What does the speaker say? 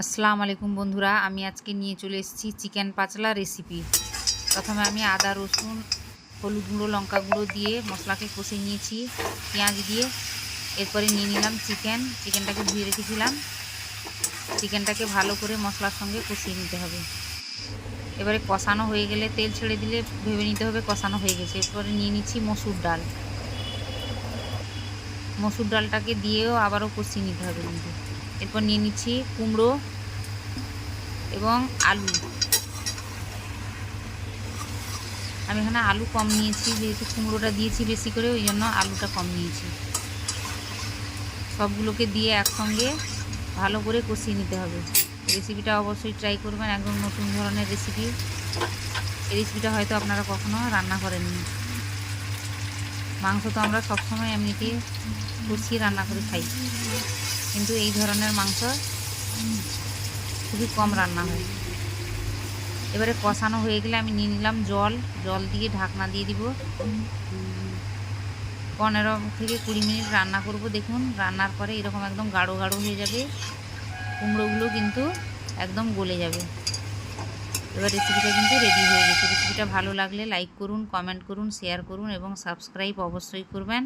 আসসালামু আলাইকুম বন্ধুরা, আমি আজকে নিয়ে চলে এসেছি চিকেন পাচলা রেসিপি প্রথমে আমি আদা, রসুন, হলুদ গুঁড়ো, লঙ্কা গুঁড়ো দিয়ে মশলাকে কষে নিয়েছি, পেঁয়াজ দিয়ে। এরপরে নিয়ে নিলাম চিকেন, চিকেনটাকে ধুয়ে রেখেছিলাম। চিকেনটাকে ভালো করে মশলার সঙ্গে কষিয়ে নিতে হবে। এবারে কষানো হয়ে গেলে তেল ছেড়ে দিলে ভেবে নিতে হবে কষানো হয়ে গেছে। এরপরে নিয়ে নিচ্ছি মসুর ডাল। মসুর ডালটাকে দিয়েও আবারও কষিয়ে নিতে হবে কিন্তু। এরপর নিয়ে নিচ্ছি কুমড়ো এবং আলু। আমি এখানে আলু কম নিয়েছি, যেহেতু কুমড়োটা দিয়েছি বেশি করে, ওই জন্য আলুটা কম নিয়েছি। সবগুলোকে দিয়ে একসঙ্গে ভালো করে কষিয়ে নিতে হবে। রেসিপিটা অবশ্যই ট্রাই করবেন, একদম নতুন ধরনের রেসিপি। এই রেসিপিটা হয়তো আপনারা কখনো রান্না করেননি। মাংস তো আমরা সবসময় এমনিতে কষিয়ে রান্না করে খাই। কিন্তু এই ধরনের মাংস খুবই কম রান্না হয়। এবারে কষানো হয়ে গেলে আমি নিয়ে নিলাম জল জল দিয়ে ঢাকনা দিয়ে দিব। পনেরো থেকে কুড়ি মিনিট রান্না করব। দেখুন, রান্নার পরে এরকম একদম গাঢ় গাঢ় হয়ে যাবে। কুমড়োগুলো কিন্তু একদম গলে যাবে। এবার রেসিপিটা কিন্তু রেডি হয়ে গেছে। রেসিপিটা ভালো লাগলে লাইক করুন কমেন্ট করুন শেয়ার করুন এবং সাবস্ক্রাইব অবশ্যই করবেন।